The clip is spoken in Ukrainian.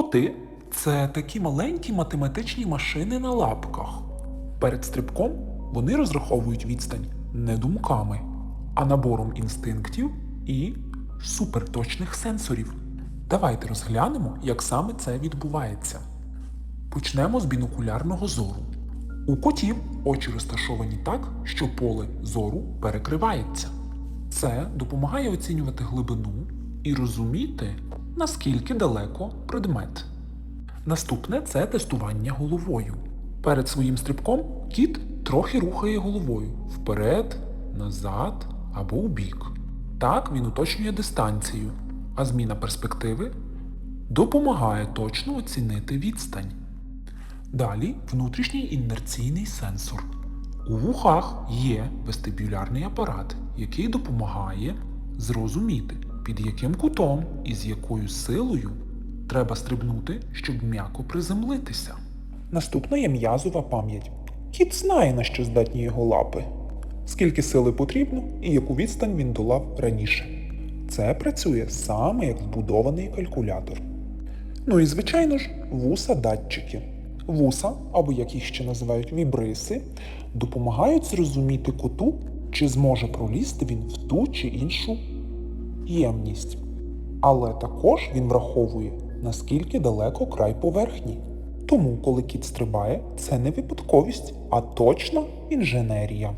Коти це такі маленькі математичні машини на лапках. Перед стрибком вони розраховують відстань не думками, а набором інстинктів і суперточних сенсорів. Давайте розглянемо, як саме це відбувається. Почнемо з бінокулярного зору. У котів очі розташовані так, що поле зору перекривається. Це допомагає оцінювати глибину і розуміти, наскільки далеко предмет. Наступне це тестування головою. Перед своїм стрибком кіт трохи рухає головою вперед, назад або у бік. Так він уточнює дистанцію, а зміна перспективи допомагає точно оцінити відстань. Далі внутрішній інерційний сенсор. У вухах є вестибулярний апарат, який допомагає зрозуміти, під яким кутом і з якою силою треба стрибнути, щоб м'яко приземлитися. Наступна є м'язова пам'ять. Кіт знає, на що здатні його лапи, скільки сили потрібно і яку відстань він долав раніше. Це працює саме як вбудований калькулятор. Ну і звичайно ж, вуса датчики. Вуса, або як їх ще називають вібриси, допомагають зрозуміти коту, чи зможе пролізти він в ту чи іншу ємність. Але також він враховує, наскільки далеко край поверхні. Тому, коли кіт стрибає, це не випадковість, а точно інженерія.